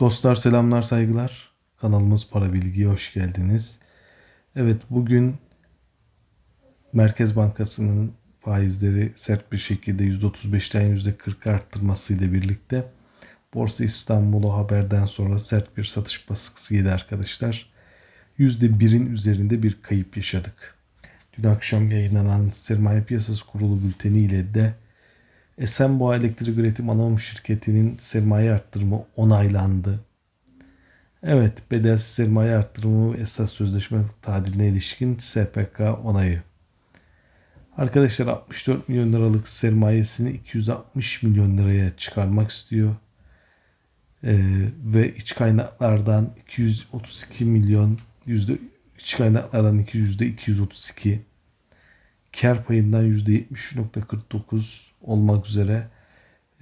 Dostlar selamlar saygılar. Kanalımız Para Bilgi'ye hoş geldiniz. Evet bugün Merkez Bankası'nın faizleri sert bir şekilde %35'ten %40 arttırmasıyla birlikte Borsa İstanbul'u haberden sonra sert bir satış baskısı yedi arkadaşlar. %1'in üzerinde bir kayıp yaşadık. Dün akşam yayınlanan Sermaye Piyasası Kurulu bülteni ile de Esenboğa Elektrik Üretim Anonim Şirketi'nin sermaye arttırımı onaylandı. Evet, bedelsiz sermaye arttırımı esas sözleşme tadiline ilişkin SPK onayı. Arkadaşlar 64 milyon liralık sermayesini 260 milyon liraya çıkarmak istiyor. Ee, ve iç kaynaklardan 232 milyon yüzde iç kaynaklardan 200 232 kar payından %70.49 olmak üzere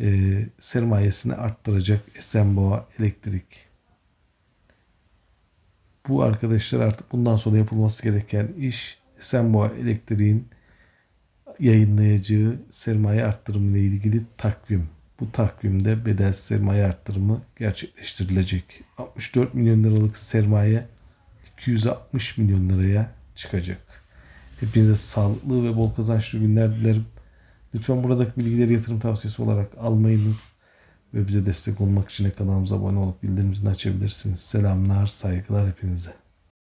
e, sermayesini arttıracak Esenboğa Elektrik. Bu arkadaşlar artık bundan sonra yapılması gereken iş Esenboğa Elektrik'in yayınlayacağı sermaye arttırımı ile ilgili takvim. Bu takvimde bedel sermaye arttırımı gerçekleştirilecek. 64 milyon liralık sermaye 260 milyon liraya çıkacak. Hepinize sağlıklı ve bol kazançlı günler dilerim. Lütfen buradaki bilgileri yatırım tavsiyesi olarak almayınız. Ve bize destek olmak için kanalımıza abone olup bildirim zilini açabilirsiniz. Selamlar, saygılar hepinize.